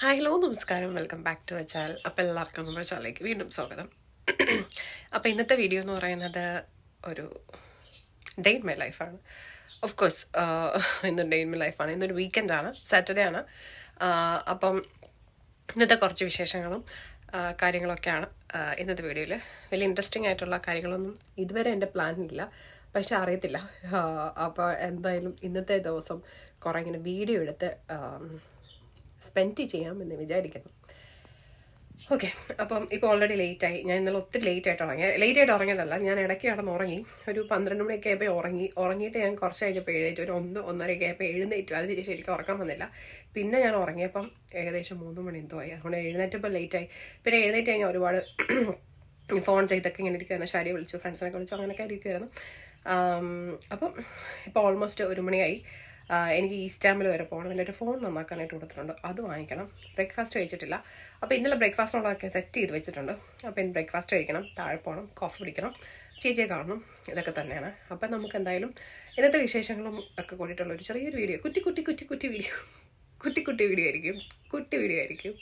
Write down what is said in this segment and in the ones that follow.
Hi hello നമസ്കാരം. Welcome back to a channel അപ്പോൾ എല്ലാവർക്കും നമ്മുടെ ചാനലിലേക്ക് വീണ്ടും സ്വാഗതം. അപ്പോൾ ഇന്നത്തെ വീഡിയോ എന്ന് പറയുന്നത് ഒരു ഡേ ഇൻ മൈ ലൈഫാണ് ഓഫ് കോഴ്സ് ഇന്നൊരു ഡേ ഇൻ മൈ ലൈഫാണ് ഇന്നൊരു വീക്കെൻഡാണ് സാറ്റർഡേ ആണ്. അപ്പം ഇന്നത്തെ കുറച്ച് വിശേഷങ്ങളും കാര്യങ്ങളൊക്കെയാണ് ഇന്നത്തെ വീഡിയോയിൽ വലിയ ഇൻട്രസ്റ്റിംഗ് ആയിട്ടുള്ള കാര്യങ്ങളൊന്നും ഇതുവരെ എന്റെ പ്ലാനില്ല പക്ഷെ അറിയത്തില്ല. അപ്പോൾ എന്തായാലും ഇന്നത്തെ ദിവസം കുറേ ഇങ്ങനെ വീഡിയോ എടുത്ത് സ്പെൻഡ് ചെയ്യാമെന്ന് വിചാരിക്കുന്നു. ഓക്കെ അപ്പം ഇപ്പോൾ ഓൾറെഡി ലേറ്റായി ഞാൻ ഇന്നലെ ഒത്തിരി ലേറ്റ് ആയിട്ട് ഉറങ്ങി. ലേറ്റ് ആയിട്ട് ഉറങ്ങിയതല്ല ഞാൻ ഇടയ്ക്ക് കിടന്ന് ഉറങ്ങി. ഒരു പന്ത്രണ്ട് മണിയൊക്കെ ആയപ്പോൾ ഉറങ്ങി. ഉറങ്ങിയിട്ട് ഞാൻ കുറച്ച് കഴിഞ്ഞപ്പോൾ എഴുന്നേറ്റ്. ഒരു ഒന്ന് ഒന്നരയൊക്കെ ആയപ്പോൾ എഴുന്നേറ്റു. അതിനുശേഷം എനിക്ക് ഉറക്കാൻ വന്നില്ല. പിന്നെ ഞാൻ ഉറങ്ങിയപ്പം ഏകദേശം മൂന്ന് മണി എന്തോ ആയി. അതുകൊണ്ട് എഴുന്നേറ്റപ്പോൾ ലേറ്റായി പിന്നെ എഴുന്നേറ്റ് കഴിഞ്ഞാൽ ഒരുപാട് ഫോൺ ചെയ്തൊക്കെ ഇങ്ങനെ ഇരിക്കുകയാണ് ശാരി വിളിച്ചു ഫ്രണ്ട്സിനൊക്കെ വിളിച്ചു അങ്ങനെയൊക്കെ ഇരിക്കുമായിരുന്നു അപ്പം ഇപ്പോൾ ഓൾമോസ്റ്റ് ഒരു മണിയായി. എനിക്ക് ഈ സ്റ്റാമ്പിൽ വരെ പോകണം. എന്റെ ഒരു ഫോൺ നന്നാക്കാനായിട്ട് കൊടുത്തിട്ടുണ്ട് അത് വാങ്ങിക്കണം. ബ്രേക്ക്ഫാസ്റ്റ് കഴിച്ചിട്ടില്ല. അപ്പോൾ ഇന്നലെ ബ്രേക്ക്ഫാസ്റ്റിനുള്ളതൊക്കെ സെറ്റ് ചെയ്ത് വെച്ചിട്ടുണ്ട്. അപ്പോൾ ഇനി ബ്രേക്ക്ഫാസ്റ്റ് കഴിക്കണം. താഴെ പോകണം. കോഫി കുടിക്കണം. ചേച്ചിയെ കാണണം. ഇതൊക്കെ തന്നെയാണ്. അപ്പം നമുക്ക് എന്തായാലും ഇന്നത്തെ വിശേഷങ്ങളും ഒക്കെ കൂടിയിട്ടുള്ള ഒരു ചെറിയൊരു വീഡിയോ കുറ്റി കുറ്റി കുറ്റി കുറ്റി വീഡിയോ കുട്ടി കുട്ടി വീഡിയോ ആയിരിക്കും. കുട്ടി വീഡിയോ ആയിരിക്കും.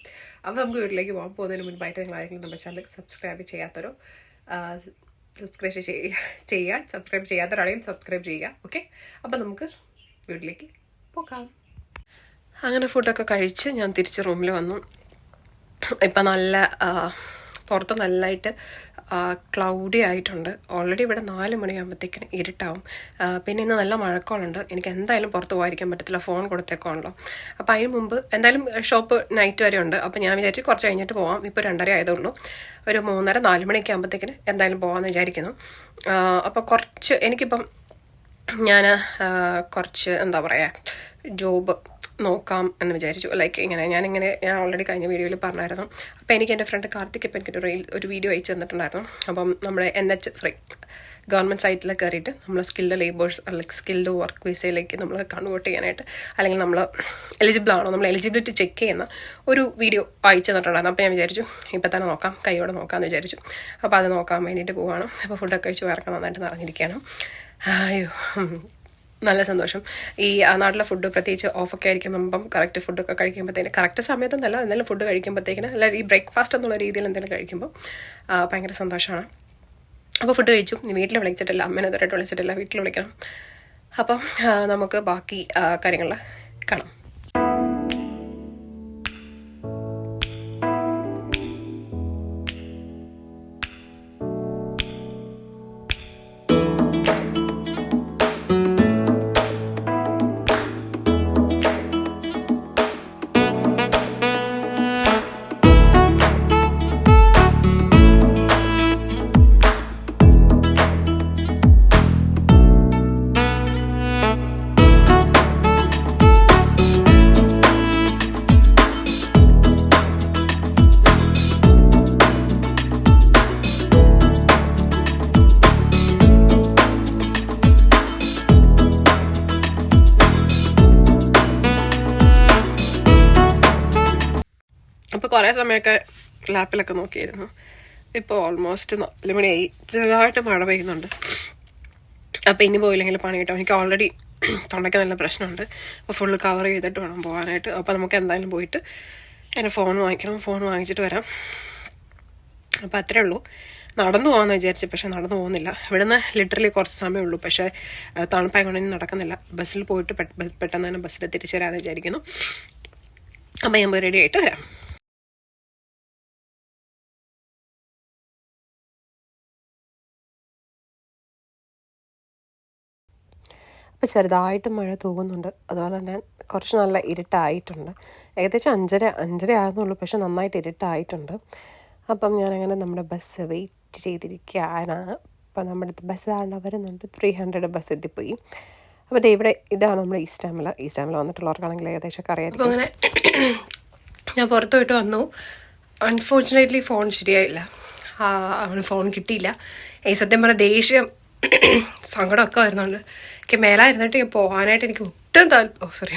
അപ്പോൾ നമുക്ക് വീട്ടിലേക്ക് പോകാൻ പോകുന്നതിന് മുൻപായിട്ട് നിങ്ങൾ ആരെങ്കിലും നമ്മുടെ ചാനൽ സബ്സ്ക്രൈബ് ചെയ്യാത്തവരോ സബ്സ്ക്രൈബ് ചെയ്യുക സബ്സ്ക്രൈബ് ചെയ്യാത്തവരാണെങ്കിൽ സബ്സ്ക്രൈബ് ചെയ്യുക. ഓക്കെ അപ്പോൾ നമുക്ക് വീട്ടിലേക്ക് പോക്കാം. അങ്ങനെ ഫുഡൊക്കെ കഴിച്ച് ഞാൻ തിരിച്ച് റൂമിൽ വന്നു. ഇപ്പം നല്ല പുറത്ത് നല്ലതായിട്ട് ക്ലൗഡി ആയിട്ടുണ്ട്. ഓൾറെഡി ഇവിടെ നാല് മണിയാകുമ്പോഴത്തേക്കിന് ഇരുട്ടാവും. പിന്നെ ഇന്ന് നല്ല മഴക്കോളുണ്ട്. എനിക്ക് എന്തായാലും പുറത്ത് പോകാതിരിക്കാൻ പറ്റത്തില്ല. ഫോൺ കൊടുത്തേക്കാണല്ലോ അപ്പോൾ അതിന് മുമ്പ് എന്തായാലും ഷോപ്പ് നൈറ്റ് വരെ ഉണ്ട്. അപ്പോൾ ഞാൻ വിചാരിച്ചു കുറച്ച് കഴിഞ്ഞിട്ട് പോവാം. ഇപ്പോൾ രണ്ടര ആയതേ ഉള്ളൂ ഒരു മൂന്നര നാല് മണിയൊക്കെ ആകുമ്പോഴത്തേക്കിന് എന്തായാലും പോകാമെന്ന് വിചാരിക്കുന്നു. അപ്പോൾ കുറച്ച് എനിക്കിപ്പം ഞാൻ കുറച്ച് എന്താ പറയുക ജോബ് നോക്കാം എന്ന് വിചാരിച്ചു. ലൈക്ക് ഇങ്ങനെ ഞാനിങ്ങനെ ഞാൻ ഓൾറെഡി കഴിഞ്ഞ വീഡിയോയിൽ പറഞ്ഞായിരുന്നു. അപ്പോൾ എനിക്ക് എന്റെ ഫ്രണ്ട് കാർത്തിക് ഇപ്പം എനിക്കൊരു റീൽ ഒരു വീഡിയോ അയച്ചു തന്നിട്ടുണ്ടായിരുന്നു. അപ്പം നമ്മുടെ എൻ എച്ച് സോറി ഗവൺമെന്റ് സൈറ്റിൽ കയറിയിട്ട് നമ്മൾ സ്കിൽഡ് ലേബേഴ്സ് അല്ലെങ്കിൽ സ്കിൽഡ് വർക്ക് വിസയിലേക്ക് നമ്മൾ കൺവേർട്ട് ചെയ്യാനായിട്ട് അല്ലെങ്കിൽ നമ്മൾ എലിജിബിൾ ആണോ നമ്മൾ എലിജിബിലിറ്റി ചെക്ക് ചെയ്യുന്ന ഒരു വീഡിയോ അയച്ചു തന്നിട്ടുണ്ടായിരുന്നു. അപ്പോൾ ഞാൻ വിചാരിച്ചു ഇപ്പം തന്നെ നോക്കാം കൈയോടെ നോക്കാമെന്ന് വിചാരിച്ചു. അപ്പോൾ അത് നോക്കാൻ വേണ്ടിയിട്ട് പോവാണ്. അപ്പോൾ ഫുഡൊക്കെ കഴിച്ച് വേറെ നന്നായിട്ട് നിറഞ്ഞിരിക്കുകയാണ്. അയ്യോ. നല്ല സന്തോഷം. ഈ നാട്ടിലെ ഫുഡ് പ്രത്യേകിച്ച് ഓഫൊക്കെ ആയിരിക്കുമ്പം കറക്റ്റ് ഫുഡൊക്കെ കഴിക്കുമ്പോഴത്തേന് കറക്റ്റ് സമയത്തൊന്നല്ല എന്തെങ്കിലും ഫുഡ് കഴിക്കുമ്പോഴത്തേക്കിന് അല്ല ഈ ബ്രേക്ക്ഫാസ്റ്റ് എന്നുള്ള രീതിയിൽ എന്തെങ്കിലും കഴിക്കുമ്പോൾ ഭയങ്കര സന്തോഷമാണ്. അപ്പോൾ ഫുഡ് കഴിച്ചു. വീട്ടിൽ വിളിച്ചിട്ടില്ല. അമ്മേനെ ഇതുവരെയായിട്ട് വിളിച്ചിട്ടില്ല. വീട്ടിൽ വിളിക്കണം. അപ്പം നമുക്ക് ബാക്കി കാര്യങ്ങൾ കാണാം. കുറേ സമയമൊക്കെ ലാപ്പിലൊക്കെ നോക്കിയിരുന്നു. ഇപ്പോൾ ഓൾമോസ്റ്റ് നാല് മണിയായി ചെറുതായിട്ട് മഴ പെയ്യുന്നുണ്ട്. അപ്പോൾ ഇനി പോയില്ലെങ്കിൽ പണി കിട്ടും. എനിക്ക് ഓൾറെഡി തൊണ്ടയ്ക്ക് നല്ല പ്രശ്നമുണ്ട്. അപ്പോൾ ഫുള്ള് കവർ ചെയ്തിട്ട് വേണം പോകാനായിട്ട്. അപ്പോൾ നമുക്ക് എന്തായാലും പോയിട്ട് എന്റെ ഫോൺ വാങ്ങിക്കണം. ഫോൺ വാങ്ങിച്ചിട്ട് വരാം. അപ്പോൾ അത്രേ ഉള്ളൂ. നടന്നു പോകാമെന്ന് വിചാരിച്ചു പക്ഷേ നടന്നു പോകുന്നില്ല. ഇവിടുന്ന് ലിറ്ററലി കുറച്ച് സമയമേ ഉള്ളൂ. പക്ഷേ തണുപ്പായതുകൊണ്ട് ഇനി നടക്കുന്നില്ല. ബസ്സിൽ പോയിട്ട് പെട്ടെന്ന് തന്നെ ബസ്സിൽ തിരിച്ചു വരാമെന്ന് വിചാരിക്കുന്നു. അപ്പോൾ ഞാൻ പോയി റെഡി ആയിട്ട് വരാം. അപ്പോൾ ചെറുതായിട്ട് മഴ തൂകുന്നുണ്ട്. അതുപോലെ തന്നെ കുറച്ച് നല്ല ഇരുട്ടായിട്ടുണ്ട്. ഏകദേശം അഞ്ചര അഞ്ചര ആകുന്നുള്ളൂ പക്ഷെ നന്നായിട്ട് ഇരുട്ടായിട്ടുണ്ട്. അപ്പം ഞാനങ്ങനെ നമ്മുടെ ബസ് വെയിറ്റ് ചെയ്തിരിക്കാനാണ് അപ്പം നമ്മുടെ ബസ് ആണ് വരുന്നുണ്ട് ത്രീ ഹൺഡ്രഡ് ബസ് എത്തിപ്പോയി. അപ്പോൾ ഇവിടെ ഇതാണ് നമ്മുടെ ഈസ്റ്റാമിൽ ഈസ്റ്റാമിൽ വന്നിട്ടുള്ളവർക്കാണെങ്കിൽ ഏകദേശം അറിയാം. അപ്പോൾ അങ്ങനെ ഞാൻ പുറത്തു പോയിട്ട് വന്നു. അൺഫോർച്ചുനേറ്റ്ലി ഫോൺ ശരിയായില്ല. അവന് ഫോൺ കിട്ടിയില്ല. ഈ സത്യം പറഞ്ഞ ദേഷ്യം സങ്കടമൊക്കെ വരുന്നുണ്ട്. എനിക്ക് മേലായിരുന്നിട്ട് ഞാൻ പോകാനായിട്ട് എനിക്ക് ഒട്ടും താല്പര്യം സോറി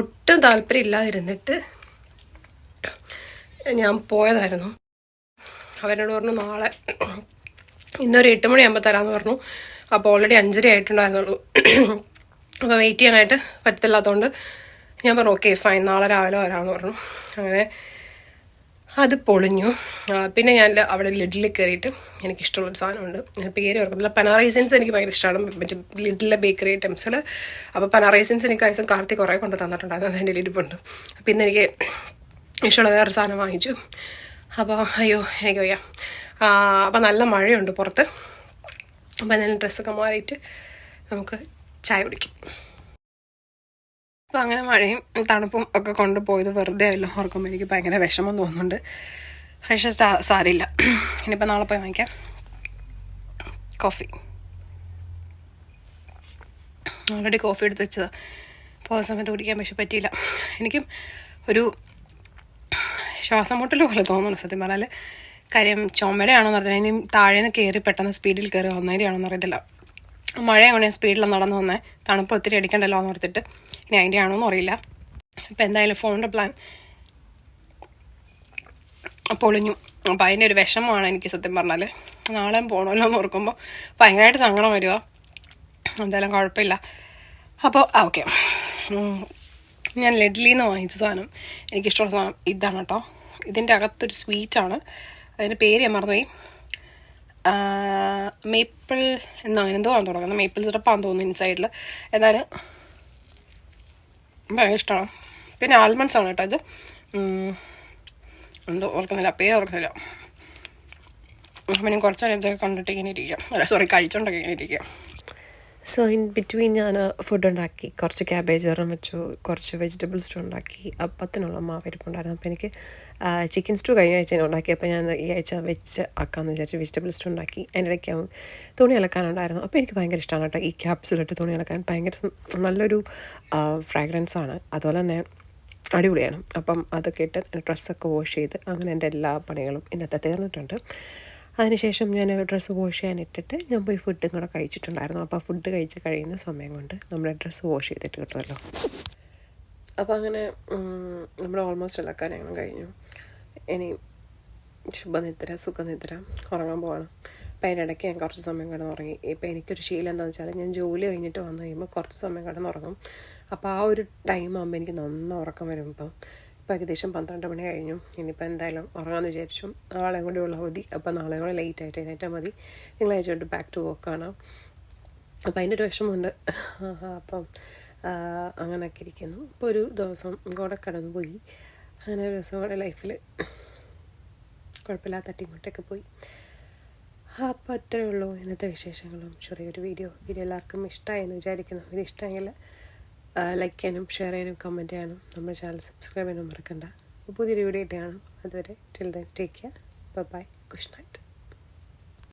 ഒട്ടും താല്പര്യം ഇല്ലാതിരുന്നിട്ട് ഞാൻ പോയതായിരുന്നു. അവരോട് പറഞ്ഞു നാളെ ഇന്നൊരു എട്ട് മണിയാകുമ്പോൾ തരാമെന്ന് പറഞ്ഞു. അപ്പോൾ ഓൾറെഡി അഞ്ചര ആയിട്ടുണ്ടായിരുന്നുള്ളൂ. അപ്പോൾ വെയിറ്റ് ചെയ്യാനായിട്ട് പറ്റത്തില്ലാത്തതുകൊണ്ട് ഞാൻ പറഞ്ഞു ഓക്കെ ഫൈൻ നാളെ രാവിലെ വരാമെന്ന് പറഞ്ഞു. അങ്ങനെ അത് പൊളിഞ്ഞു. പിന്നെ ഞാൻ അവിടെ ലിഡിൽ കയറിയിട്ട് എനിക്കിഷ്ടമുള്ളൊരു സാധനമുണ്ട്. ഞാൻ പേര് ഓർക്കുന്നില്ല പനാറൈസൻസ് എനിക്ക് ഭയങ്കര ഇഷ്ടമാണ്. മറ്റേ ലിഡിലെ ബേക്കറി ഐറ്റംസിൽ അപ്പോൾ പനാറൈസൻസ് എനിക്ക് ആവശ്യം കാർത്തി കുറേ കൊണ്ട് തന്നിട്ടുണ്ടായിരുന്നു. അതെന്റെ ഇരിപ്പുണ്ട് അപ്പോൾ ഇന്ന് എനിക്ക് ഇഷ്ടമുള്ള വേറൊരു സാധനം വാങ്ങിച്ചു. അപ്പോൾ അയ്യോ എനിക്ക് വയ്യ. അപ്പോൾ നല്ല മഴയുണ്ട് പുറത്ത്. അപ്പോൾ എന്തായാലും ഡ്രസ്സൊക്കെ മാറിയിട്ട് നമുക്ക് ചായ കുടിക്കും. അപ്പോൾ അങ്ങനെ മഴയും തണുപ്പും ഒക്കെ കൊണ്ടുപോയത് വെറുതെ ആയല്ലോ. ഓർക്കുമ്പോൾ എനിക്ക് ഭയങ്കര വിഷമം തോന്നുന്നുണ്ട്. പക്ഷേ സ്റ്റാ സാരില്ല ഇനിയിപ്പോൾ നാളെ പോയി വാങ്ങിക്കാം. കോഫി. ഓൾറെഡി കോഫി എടുത്ത് വെച്ചതാ. പോകുന്ന സമയത്ത് കുടിക്കാൻ പക്ഷെ പറ്റിയില്ല. എനിക്കും ഒരു ശ്വാസം മുട്ടൽ പോലെ തോന്നുന്നു സത്യം പറഞ്ഞാൽ കാര്യം ചുമരയാണോന്ന് പറഞ്ഞാൽ ഇനി താഴേന്ന് കയറി പെട്ടെന്ന് സ്പീഡിൽ കയറി വന്നതിന്റെയാണോന്ന് എന്നറിയത്തില്ല കൊണ്ട് ഞാൻ സ്പീഡിൽ നടന്നു വന്നേ. തണുപ്പ് ഒത്തിരി അടിക്കണ്ടല്ലോ എന്ന് ഓർത്തിട്ട്. ഇനി അതിന്റെ ആണോന്നും അറിയില്ല. അപ്പം എന്തായാലും ഫോണിന്റെ പ്ലാൻ പൊളിഞ്ഞു. അപ്പം അതിന്റെ ഒരു വിഷമമാണ് എനിക്ക് സത്യം പറഞ്ഞാൽ നാളെ പോകണമല്ലോ എന്ന് ഓർക്കുമ്പോൾ ഭയങ്കരമായിട്ട് സങ്കടം വരിക എന്തായാലും കുഴപ്പമില്ല. അപ്പോൾ ആ ഓക്കെ ഞാൻ ലഡ്ലി നിന്ന് വാങ്ങിച്ച സാധനം. എനിക്കിഷ്ടമുള്ള സാധനം ഇതാണ് കേട്ടോ. ഇതിന്റെ അകത്തൊരു സ്വീറ്റാണ് അതിന്റെ പേര് ഞാൻ മറന്നുപോയി. മേപ്പിൾ എന്നാ അങ്ങനെ എന്തോ ആണ് തുടങ്ങുന്നത്. മേപ്പിൾ സിറപ്പാന്ന് തോന്നുന്നു ഇൻസൈഡിൽ എന്നാലും ഭയങ്കര ഇഷ്ടമാണ് പിന്നെ ആൽമണ്ട്സ് ആണ് കേട്ടോ ഇത്. എന്തോ ഓർക്കുന്നില്ല. പേര് ഓർക്കുന്നില്ല. പിന്നെ കുറച്ച് ഇതൊക്കെ കണ്ടിട്ട് ഇങ്ങനെ ഇരിക്കാം. അല്ല സോറി കഴിച്ചോണ്ടൊക്കെ ഇങ്ങനെ ഇരിക്കാം. സോ ഇൻ ബിറ്റ്വീൻ ഞാൻ ഫുഡ് ഉണ്ടാക്കി. കുറച്ച് ക്യാബേജ് ഇറം വെച്ചു. കുറച്ച് വെജിറ്റബിൾ സ്റ്റൂ ഉണ്ടാക്കി. അപ്പത്തിനുള്ള മാവ് ഇരിപ്പുണ്ടായിരുന്നു അപ്പോൾ എനിക്ക് ചിക്കൻ സ്റ്റൂ കഴിഞ്ഞ ആഴ്ച ഞാൻ ഉണ്ടാക്കി. അപ്പോൾ ഞാൻ ഈ ആഴ്ച വെച്ച് ആക്കാമെന്ന് വിചാരിച്ച് വെജിറ്റബിൾ സ്റ്റൂ ഉണ്ടാക്കി. അതിന്റെ ഇടയ്ക്ക് തുണി അലക്കാനുണ്ടായിരുന്നു അപ്പോൾ എനിക്ക് ഭയങ്കര ഇഷ്ടമാണ് കേട്ടോ. ഈ ക്യാപ്സിലിട്ട് തുണി അലക്കാൻ ഭയങ്കര നല്ലൊരു ഫ്രാഗ്രൻസ് ആണ്. അതുപോലെ തന്നെ അടിപൊളിയാണ്. അപ്പം അതൊക്കെ ഇട്ട് ഡ്രസ്സൊക്കെ വാഷ് ചെയ്ത് അങ്ങനെ എന്റെ എല്ലാ പണികളും ഇന്നത്തെ തീർന്നിട്ടുണ്ട്. അതിനുശേഷം ഞാൻ ഡ്രസ്സ് വാഷ് ചെയ്യാൻ ഇട്ടിട്ട് ഞാൻ പോയി ഫുഡും കൂടെ കഴിച്ചിട്ടുണ്ടായിരുന്നു. അപ്പോൾ ഫുഡ് കഴിച്ച് കഴിയുന്ന സമയം കൊണ്ട് നമ്മുടെ ഡ്രസ്സ് വാഷ് ചെയ്തിട്ട് കിട്ടുമല്ലോ അപ്പോൾ അങ്ങനെ നമ്മുടെ ഓൾമോസ്റ്റ് എല്ലാ കാര്യങ്ങളും കഴിഞ്ഞു. ഇനി ശുഭനിദ്ര സുഖനിദ്ര ഉറങ്ങാൻ പോവാണ്. അപ്പം അതിന്റെ ഇടയ്ക്ക് ഞാൻ കുറച്ച് സമയം കിടന്നുറങ്ങി. ഇപ്പം എനിക്കൊരു ശീലം എന്താണെന്ന് വെച്ചാൽ ഞാൻ ജോലി കഴിഞ്ഞിട്ട് വന്നു കഴിയുമ്പോൾ കുറച്ച് സമയം കിടന്നുറങ്ങും. അപ്പോൾ ആ ഒരു ടൈം ആകുമ്പോൾ എനിക്ക് നന്ന ഉറക്കം വരും ഇപ്പം ഏകദേശം പന്ത്രണ്ട് മണി കഴിഞ്ഞു. ഇനിയിപ്പോൾ എന്തായാലും ഉറങ്ങാമെന്ന് വിചാരിച്ചു. നാളെ കൂടി ഉള്ള മതി. അപ്പോൾ നാളെ കൂടെ ലേറ്റ് ആയിട്ട് എണീറ്റാൽ മതി. തിങ്കളാഴ്ച ബാക്ക് ടു വർക്കാണ് അപ്പം അതിന്റെ ഒരു വിഷമമുണ്ട്. അപ്പം അങ്ങനെയൊക്കെ ഇരിക്കുന്നു. ഇപ്പോൾ ഒരു ദിവസം കൂടെ കടന്നു പോയി. അങ്ങനെ ഒരു ദിവസം കൂടെ ലൈഫിൽ കുഴപ്പമില്ലാത്ത അട്ടിമുട്ടൊക്കെ പോയി. അപ്പോൾ അത്രയേ ഉള്ളൂ ഇന്നത്തെ വിശേഷങ്ങളും. ചെറിയൊരു വീഡിയോ വീഡിയോ എല്ലാവർക്കും ഇഷ്ടമായി എന്ന് വിചാരിക്കുന്നു ഇഷ്ടമെങ്കിൽ ലൈക്ക് ചെയ്യാനും ഷെയർ ചെയ്യാനും കമന്റ് ചെയ്യാനും നമ്മുടെ ചാനൽ സബ്സ്ക്രൈബ് ചെയ്യാനും മറക്കണ്ട. അപ്പോൾ പുതിയൊരു വീഡിയോ ഇട്ടാണ് അതുവരെ till then take care bye bye good night